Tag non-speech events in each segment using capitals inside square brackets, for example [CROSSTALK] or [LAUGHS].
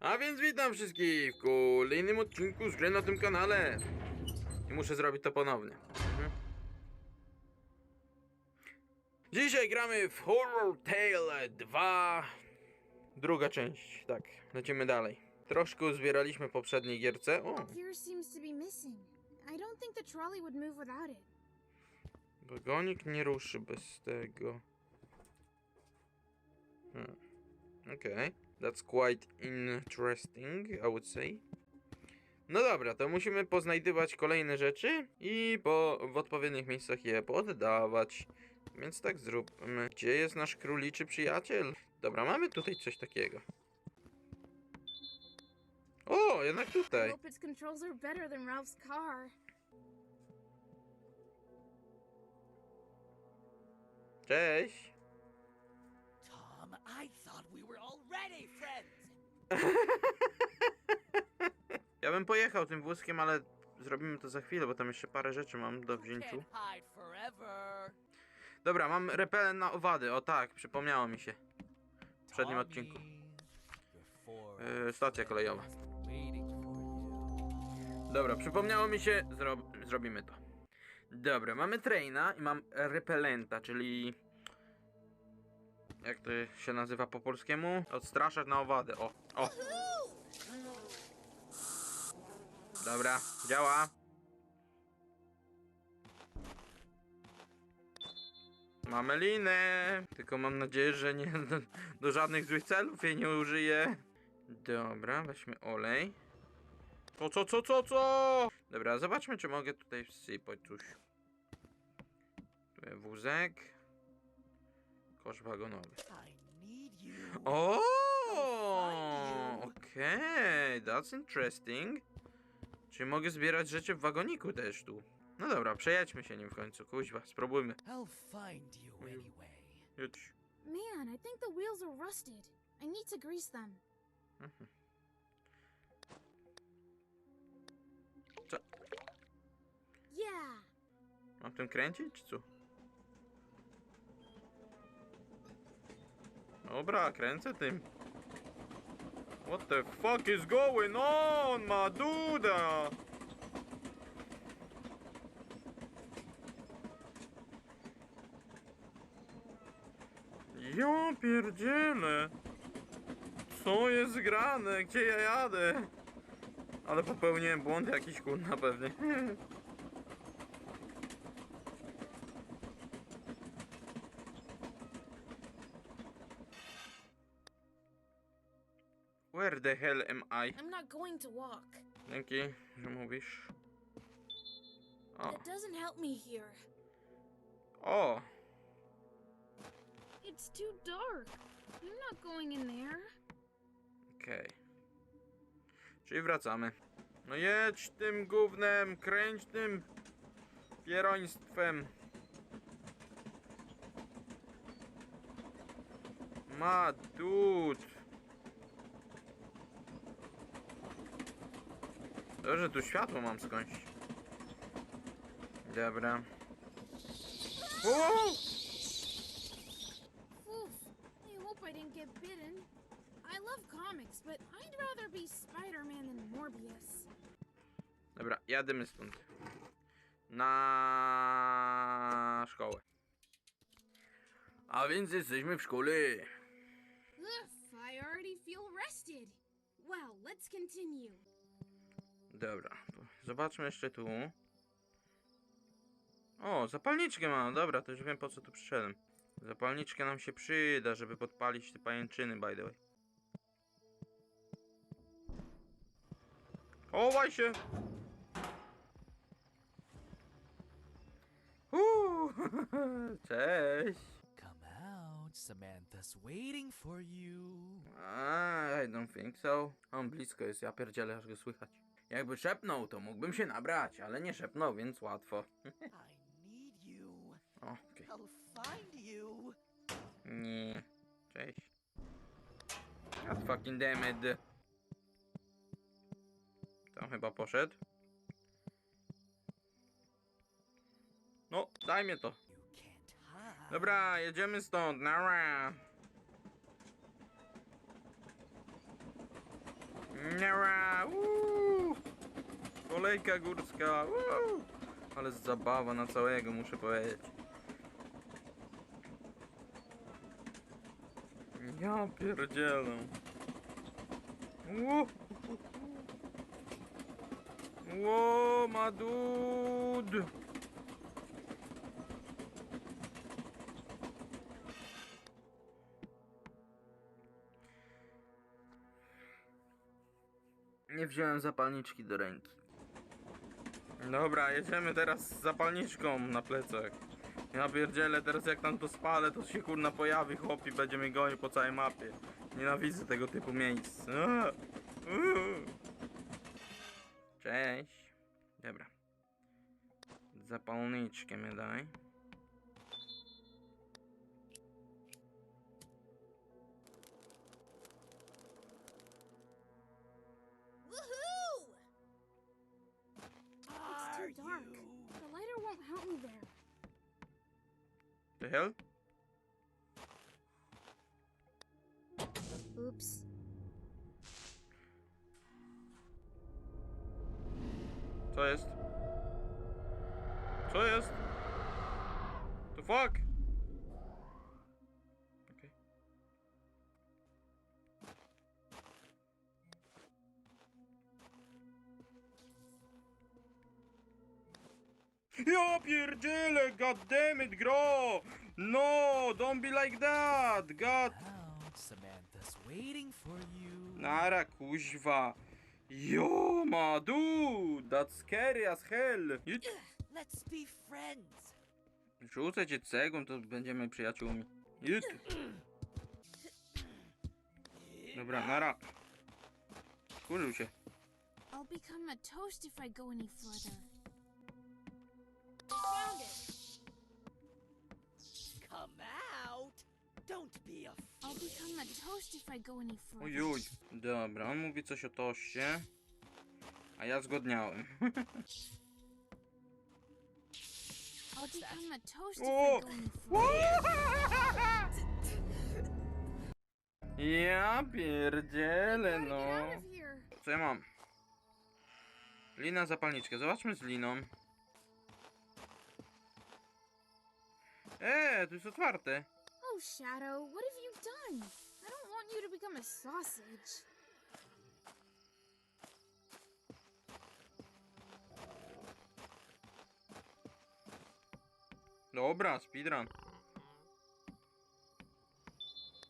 A więc witam wszystkich w kolejnym odcinku z gry na tym kanale. I muszę zrobić to ponownie. Mhm. Dzisiaj gramy w Horror Tale 2. Druga część, tak. Lecimy dalej. Troszkę uzbieraliśmy w poprzedniej gierce. O, wagonik nie ruszy bez tego. Hmm. Okay, that's quite interesting, I would say. No dobra, to musimy poznajdywać kolejne rzeczy i po, w odpowiednich miejscach je poddawać. Więc tak zróbmy. Gdzie jest nasz króliczy przyjaciel? Dobra, mamy tutaj coś takiego. O, jednak tutaj. hope I thought we were already friends. [LAUGHS] Ja bym pojechał tym wózkiem, ale zrobimy to za chwilę, bo tam jeszcze parę rzeczy mam do wzięciu. Can't hide forever. Dobra, mam repelent na owady, o tak, przypomniało mi się. W poprzednim odcinku. Yy, stacja kolejowa. Dobra, przypomniało mi się, zro zrobimy to. Dobra, mamy traina i mam repelenta, czyli... Jak to się nazywa po polskiemu? Odstraszacz na owady, o, o. Dobra, działa. Mamy linę, tylko mam nadzieję, że nie do, [LAUGHS] do żadnych złych celów jej nie użyję. Dobra, weźmy olej. Co, co, co, co, co? Dobra, zobaczmy, czy mogę tutaj wsypać coś. Tu wózek. Kosz wagonowy. O, okej, that's interesting. Czy mogę zbierać rzeczy w wagoniku też tu? No dobra, przejedźmy się nim w końcu, kuźwa, spróbujmy. I'll find you anyway. Jedź. Man, I think the wheels are rusted. I need to grease them. Co? Yeah. Mam tym kręcić, czy co? Dobra, kręcę tym. What the fuck is going on, ma duda? Ja pierdzielę. Co jest grane? Gdzie ja jadę? Ale popełniłem błąd jakiś kurna pewnie. [LAUGHS] Where the hell am I? I'm not going to walk. Dzięki, że mówisz. O, It doesn't help me here. o, It's too dark. I'm not going in there. okej. Czyli wracamy. No jedź tym gównem, kręć tym pieroństwem. Ma dud. Dobrze, tu światło mam skądś. Dobra. Wow! Oof. I hope I didn't get bitten. I love comics, but I'd rather be Spider-Man than Morbius. Dobra, jadymy stąd. Na szkołę. A więc jesteśmy w szkole. Ugh, I already feel rested. Well, let's continue. Dobra, zobaczmy jeszcze tu. O, zapalniczkę mam. Dobra, to już wiem po co tu przyszedłem. Zapalniczka nam się przyda, żeby podpalić te pajęczyny, by the way. Chowaj się! Uuu, [LAUGHS] cześć! Come out. Samantha's waiting for you. I don't think so. On blisko jest, ja pierdzielę, aż go słychać. Jakby szepnął, to mógłbym się nabrać, ale nie szepnął, więc łatwo. o, okay. Nie. Cześć. God fucking damn it. Tam chyba poszedł. No, daj mnie to. Dobra, jedziemy stąd, nara. Nara, uuu. Kolejka górska. uuu. Ale zabawa na całego, muszę powiedzieć. Ja pierdzielę. Ło, Ło, madud. Nie wziąłem zapalniczki do ręki. Dobra, jedziemy teraz z zapalniczką na plecach. Ja pierdzielę, teraz jak tam to spalę, to się kurna pojawi chłop i będzie mnie gonił po całej mapie. Nienawidzę tego typu miejsc. Cześć. Dobra. Zapalniczkę mi daj. Hell? Oops. Co jest? Co jest? The fuck? Ja pierdzielę, god damn it, gro! No, don't be like that, god. Samantha's waiting for you. Nara, kuźwa. Yo, ma dude, that's scary as hell. Idź. Let's be friends. Rzucę cię cegłą, to będziemy przyjaciółmi. Idź. Dobra, nara. Kurzył się. I'll become a toast if I go any further. Further. Ojuj. Dobra, on mówi coś o toście. A ja zgodniałem. [LAUGHS] O! [LAUGHS] Ja pierdzielę, no. Co ja mam? Lina zapalniczkę. Zobaczmy z liną. Eee, to jest otwarte. Oh, Shadow, what have you done? You to become a sausage. Dobra, speedrun.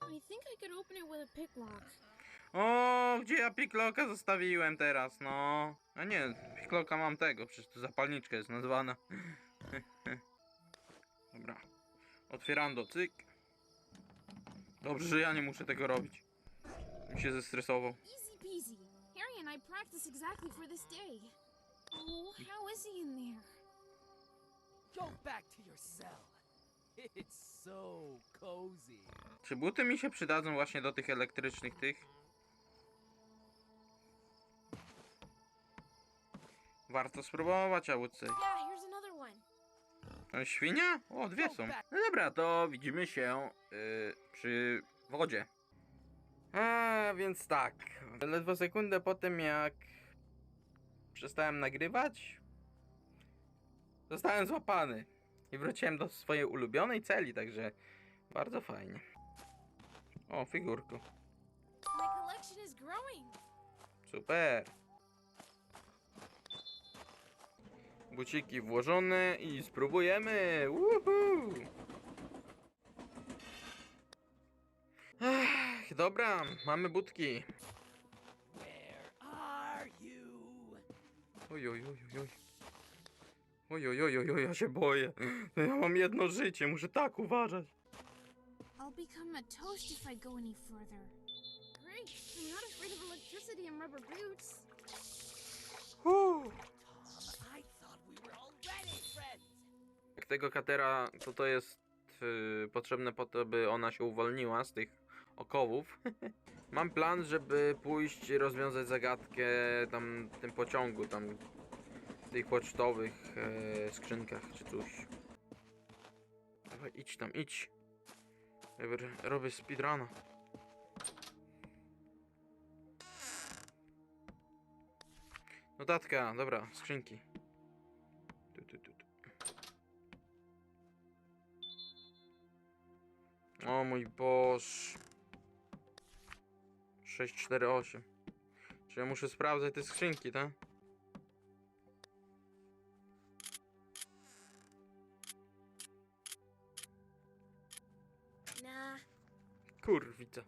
I think I could open it with a picklock. O, gdzie ja pikloka zostawiłem teraz, no? A nie, pikloka mam tego, przecież to zapalniczka jest nazwana. [LAUGHS] Dobra. Otwierando, cyk. Dobrze, że ja nie muszę tego robić. Mi się zestresował. Easy peasy. Harry and I practice exactly for this day. Oh, how is he in there? Go back to your cell. [LAUGHS] It's so cozy. Czy buty mi się przydadzą właśnie do tych elektrycznych tych? Warto spróbować, I would say. Yeah, here's another one. Świnia? O, dwie są. No dobra, to widzimy się y, przy wodzie. A, więc tak. Ledwo sekundę po tym, jak przestałem nagrywać, zostałem złapany. I wróciłem do swojej ulubionej celi, także bardzo fajnie. O, growing. Super. Buciki włożone i spróbujemy. Woohoo! Ech, dobra, mamy budki. Oj, oj, oj, oj, oj. Oj, oj, oj, oj, oj, ja się boję. Ja mam jedno życie, muszę tak uważać. I'll become a toast if I go any further. Great. I'm not afraid of electricity and rubber boots. Uuu. Tego katera, to to jest y, potrzebne po to, by ona się uwolniła z tych okowów. [LAUGHS] Mam plan, żeby pójść rozwiązać zagadkę tam w tym pociągu, tam w tych pocztowych e, skrzynkach czy coś. Dawaj, idź tam, idź. Robię speedruna. Notatka, dobra, skrzynki. O mój Boż. 648. Czy ja muszę sprawdzać te skrzynki, tak? Kurwica.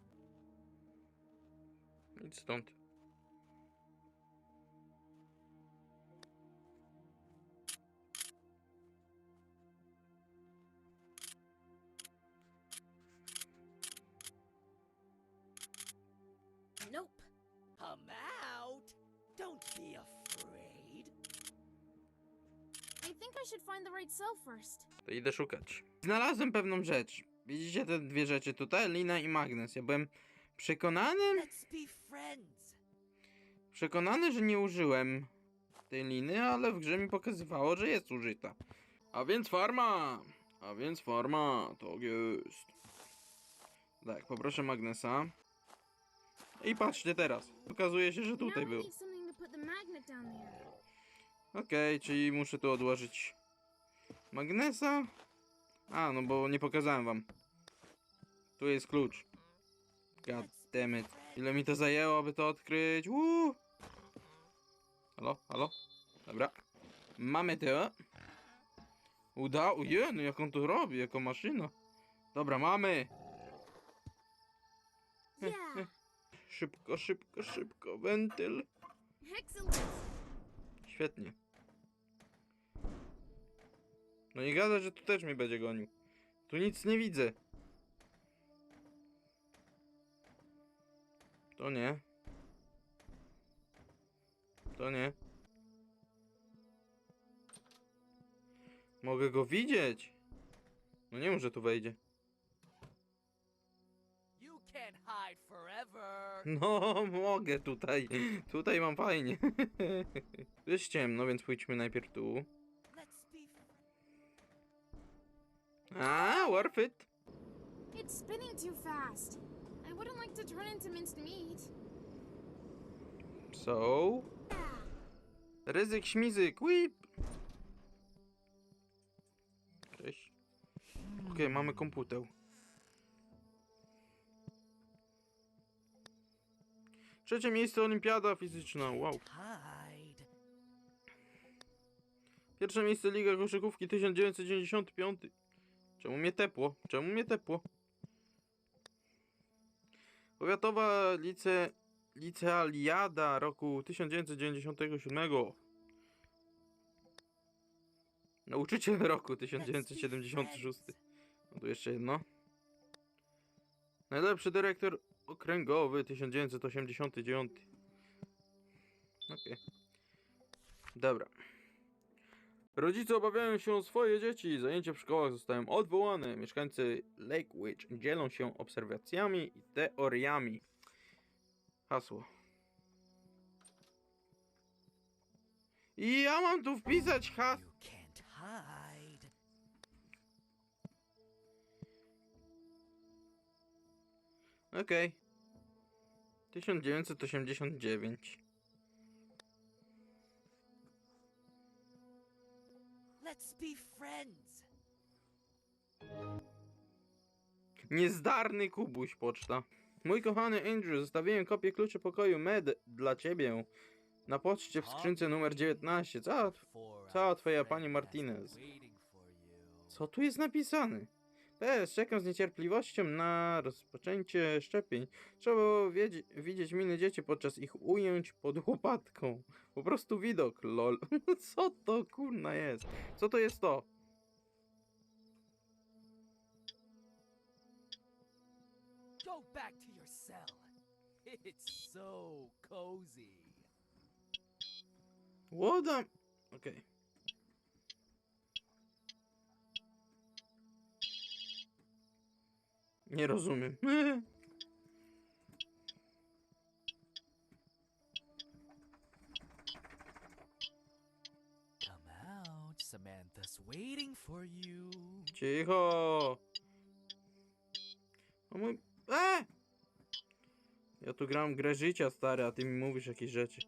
Idź stąd. To idę szukać. Znalazłem pewną rzecz. Widzicie te dwie rzeczy tutaj? Lina i magnes. Ja byłem przekonany, Let's be friends. przekonany, że nie użyłem tej liny, ale w grze mi pokazywało, że jest użyta. A więc farma! A więc farma, to jest. Tak, poproszę magnesa. I patrzcie teraz. Okazuje się, że tutaj był. Okej, czyli muszę tu odłożyć magnesa. A, no bo nie pokazałem wam. Tu jest klucz. God damn it. Ile mi to zajęło, aby to odkryć? Woo! Halo, halo? Dobra. Mamy to. Udało, je, no jak on to robi, jako maszyna. Dobra, mamy. Yeah. Szybko, szybko, szybko. Wentyl. Świetnie. No nie gada, że tu też mnie będzie gonił. Tu nic nie widzę. To nie. To nie. Mogę go widzieć. No nie może tu wejdzie. No, mogę tutaj. Tutaj mam fajnie. Tu [LAUGHS] jest ciemno, więc pójdźmy najpierw tu. A, worth it. It's spinning too fast. I wouldn't like to turn into minced meat. So. Ryzyk, śmizyk, whip. Cześć. Okej, mamy komputer. Trzecie miejsce olimpiada fizyczna, wow. Pierwsze miejsce Liga Koszykówki 1995. Czemu mnie tepło? Czemu mnie tepło? Powiatowa lice... licealiada roku 1997. Nauczyciel roku Let's be 1976. friends. No tu jeszcze jedno. Najlepszy dyrektor okręgowy 1989. Okej. Dobra. Rodzice obawiają się o swoje dzieci. Zajęcia w szkołach zostają odwołane. Mieszkańcy Lake Witch dzielą się obserwacjami i teoriami. Hasło. I ja mam tu wpisać hasło. Okej. 1989. Let's be friends. Niezdarny Kubuś poczta. Mój kochany Andrew, zostawiłem kopię kluczy pokoju med dla ciebie. Na poczcie w skrzynce numer 19. Co? Cała twoja pani Martinez. Co tu jest napisane? PS, czekam z niecierpliwością na rozpoczęcie szczepień. Trzeba było widzieć miny dzieci podczas ich ujęć pod łopatką. Po prostu widok, lol. [LAUGHS] Co to kurna jest? Co to jest to? Go back to your cell. [LAUGHS] It's so cozy. Łoda. Okej. Nie rozumiem. Come out. Samantha's waiting for you. Cicho. O mój... E! Ja tu gram grę życia, stary, a ty mi mówisz jakieś rzeczy.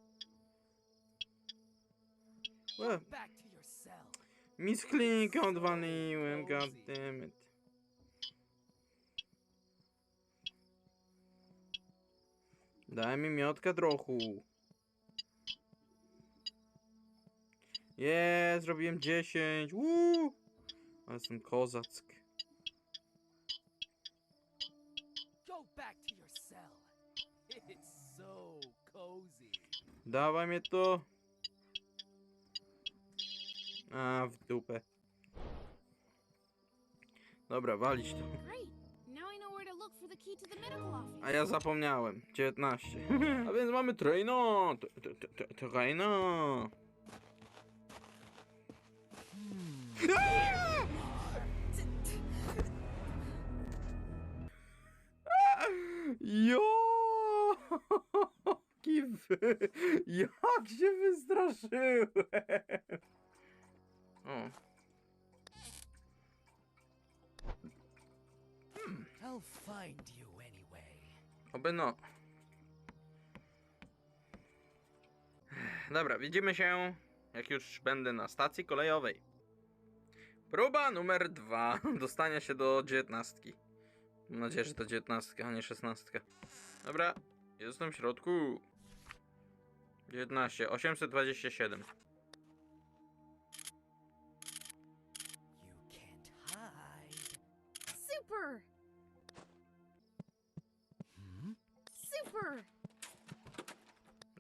E, cell. misklinkę odwaliłem, goddammit. Daj mi miotka trochę. Je, zrobiłem 10. Uuu. Ale jestem kozack. Go back to your cell. [LAUGHS] It's so cozy. Dawaj mnie to. A, w dupę. Dobra, walić to. A ja zapomniałem. 19. A więc mamy traina. T- t- t- t- Traina. Jo! Wy... Jak się wystraszyłem! O, I'll find you anyway. oby no. Dobra, widzimy się, jak już będę na stacji kolejowej. Próba numer dwa. [LAUGHS] Dostania się do dziewiętnastki. Mam nadzieję, że to dziewiętnastka, a nie szesnastka. Dobra, jestem w środku. 19, 827.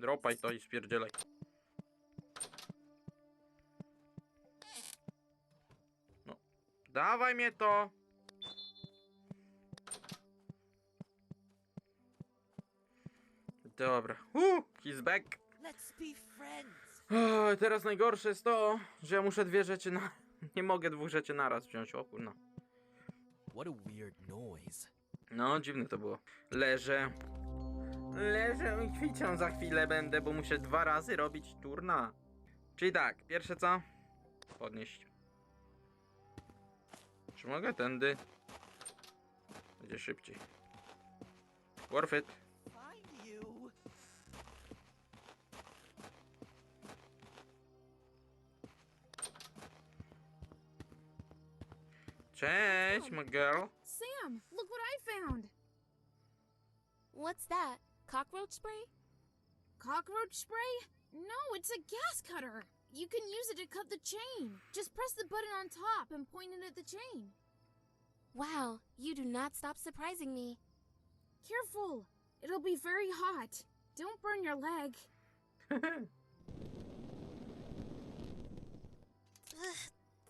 Dropaj to i spierdzielaj. No, dawaj mnie to! Dobra. Uh, he's back. Let's be friends. O, teraz najgorsze jest to, że ja muszę dwie rzeczy na... [LAUGHS] Nie mogę dwóch rzeczy naraz wziąć, o kurna. What a weird noise. No, dziwne to było. Leżę. Leżę i ćwiczę za chwilę będę, bo muszę dwa razy robić turna. Czyli tak, pierwsze co? Podnieść. Czy mogę tędy? Będzie szybciej. Worth it. Cześć, my girl. Sam, look what I found! What's that? Cockroach spray? Cockroach spray? No, it's a gas cutter. You can use it to cut the chain. Just press the button on top and point it at the chain. Wow, you do not stop surprising me. Careful! It'll be very hot. Don't burn your leg. [LAUGHS] Ugh,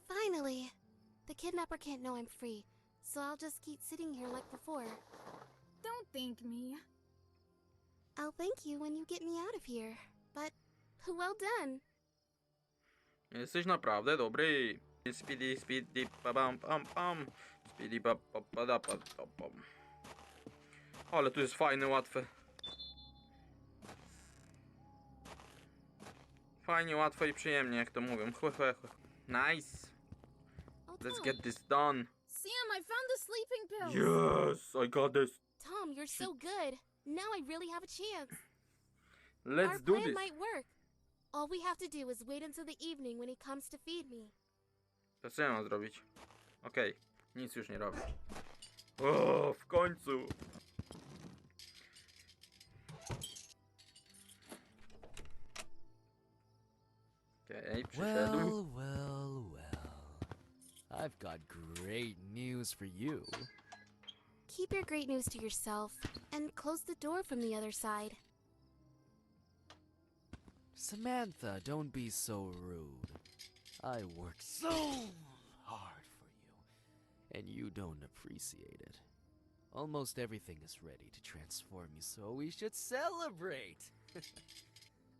finally. The kidnapper can't know I'm free, so I'll just keep sitting here like before. Don't thank me. I'll thank you when you get me out of here. But well done. Jesteś naprawdę dobry. Speedy, speedy, pa pam pam pam. Speedy, pa pa pa da pa da pam. Ale tu jest fajne, łatwe. Fajnie, łatwo i przyjemnie, jak to mówią. Nice. Let's get this done. Sam, I found the sleeping pills. Yes, I got this. Tom, you're so good. Now I really have a chance. Let's Our do plan this. might work. All we have to do is wait until the evening when he comes to feed me. To co ja mam zrobić? Okej, nic już nie robię. O, w końcu. Okej, przyszedł. Well, well, well. I've got great news for you. Keep your great news to yourself and close the door from the other side. Samantha, don't be so rude. I worked so hard for you, and you don't appreciate it. Almost everything is ready to transform you, so we should celebrate. [LAUGHS]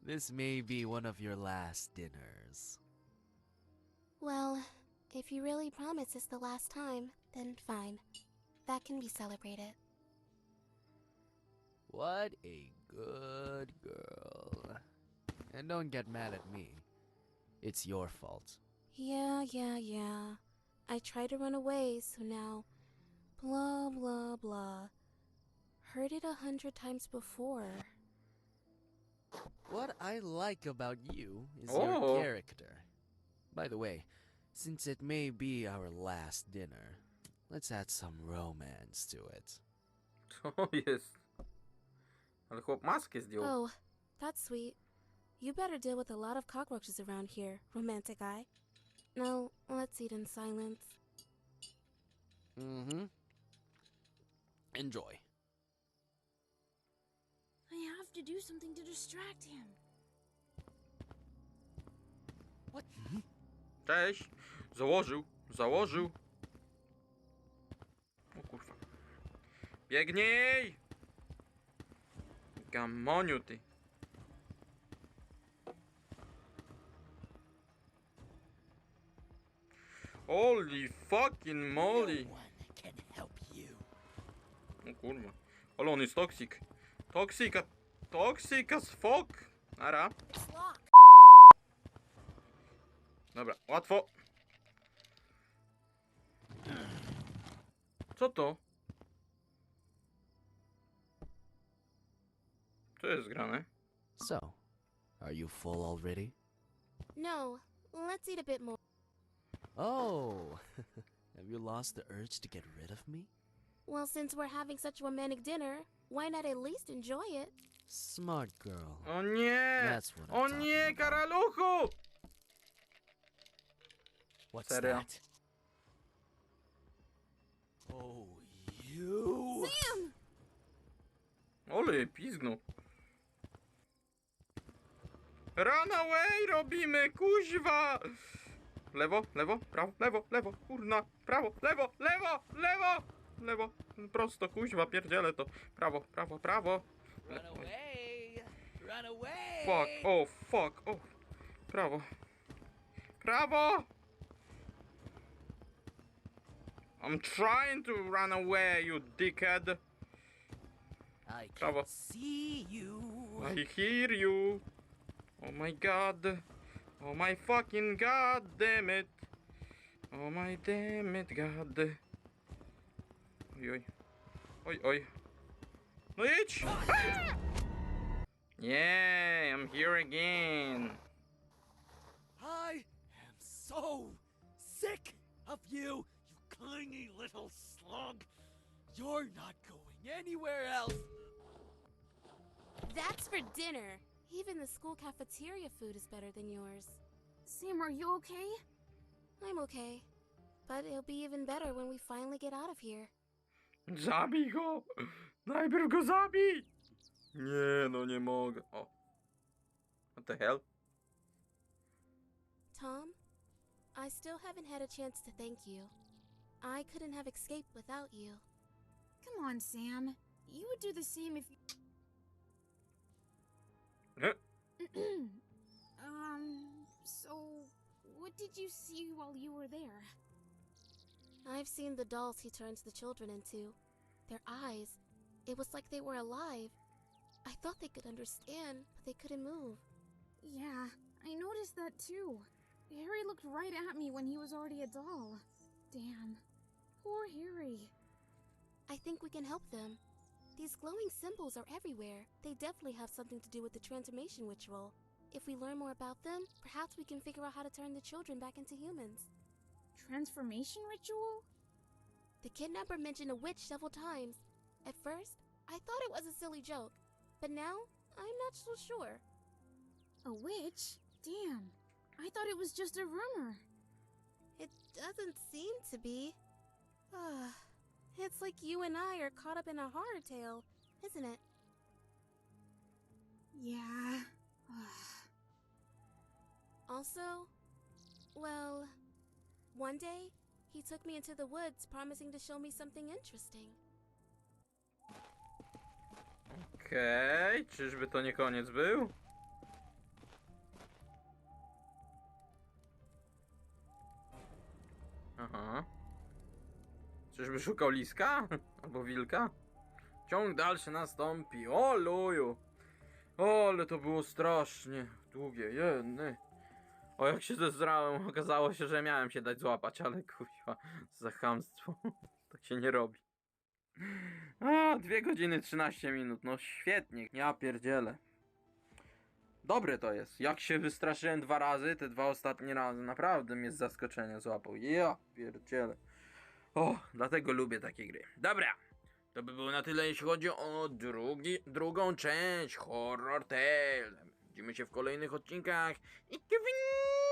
this may be one of your last dinners. Well, if you really promise it's the last time, then fine. That can be celebrated. What a good girl. And don't get mad at me. It's your fault. Yeah, yeah, yeah. I tried to run away, so now. Blah, blah, blah. Heard it a hundred times before. What I like about you is Oh. your character. By the way, since it may be our last dinner, let's add some romance to it. Co jest? Ale chłop maskę zdjął. Oh, that's sweet. You better deal with a lot of cockroaches around here, romantic guy. No, let's eat in silence. Mm-hmm. Enjoy. I have to do something to distract him. What? Cześć! Założył, założył. Biegnij! Gamoniu ty. Holy fucking moly! one can help you. O kurwa. Ale on jest toksik. Toksik, a- toksik as fuck. Nara. Dobra, łatwo. Co to? Co jest grane? So, are you full already? No, let's eat a bit more. Oh, [LAUGHS] have you lost the urge to get rid of me? Well, since we're having such a romantic dinner, why not at least enjoy it? Smart girl. O nie! That's what I'm O talking nie, karaluchu! What's Serio? that? Oh, you! Sam! Ole, pizgnął. Runaway robimy, kuźwa! Lewo, lewo, prawo, lewo, lewo, kurna, prawo, lewo, lewo, lewo, lewo, prosto, kuźwa, pierdzielę to. Prawo, prawo, prawo. Run away! Run away! Fuck, oh, fuck, oh. Prawo. Prawo! I'm trying to run away, you dickhead. I Prawo. can see you. I hear you. Oh my god. Oh my fucking god damn it. Oh my damn it god. Oj, oj. Oj, oj. No idź! Ah! Yeah, I'm here again. I am so sick of you, you tiny little slug. You're not going anywhere else. That's for dinner. Even the school cafeteria food is better than yours. Sam, are you okay? I'm okay. But it'll be even better when we finally get out of here. Zabij go! Najpierw go zabij! Nie, no nie mogę. O. What the hell? Tom, I still haven't had a chance to thank you. I couldn't have escaped without you. Come on, Sam. You would do the same if. [CLEARS THROAT] Um. So, what did you see while you were there? I've seen the dolls he turns the children into. Their eyes, it was like they were alive. I thought they could understand, but they couldn't move. Yeah, I noticed that too. Harry looked right at me when he was already a doll. Damn. Poor Harry. I think we can help them. These glowing symbols are everywhere. They definitely have something to do with the transformation ritual. If we learn more about them, perhaps we can figure out how to turn the children back into humans. Transformation ritual? The kidnapper mentioned a witch several times. At first, I thought it was a silly joke, but now I'm not so sure. A witch? Damn. I thought it was just a rumor. It doesn't seem to be. [SIGHS] Ah, it's like you and I are caught up in a horror tale, isn't it? Yeah. [SIGHS] Also, well, one day he took me into the woods promising to show me something interesting. Okej, czyżby to nie koniec był? Aha. Czyżby szukał liska? [LAUGHS] Albo wilka? Ciąg dalszy nastąpi. O luju! O, ale to było strasznie długie, jedny. O, jak się zezrałem, [LAUGHS] okazało się, że miałem się dać złapać, ale kuźwa, za chamstwo. [LAUGHS] tak się nie robi. A, 2 godziny 13 minut, no świetnie, ja pierdzielę. Dobre to jest. Jak się wystraszyłem dwa razy, te dwa ostatnie razy, naprawdę mnie z zaskoczenia złapał. Ja pierdzielę. O, dlatego lubię takie gry. Dobra, to by było na tyle, jeśli chodzi o drugi, drugą część Horror Tale. Widzimy się w kolejnych odcinkach i Kevin!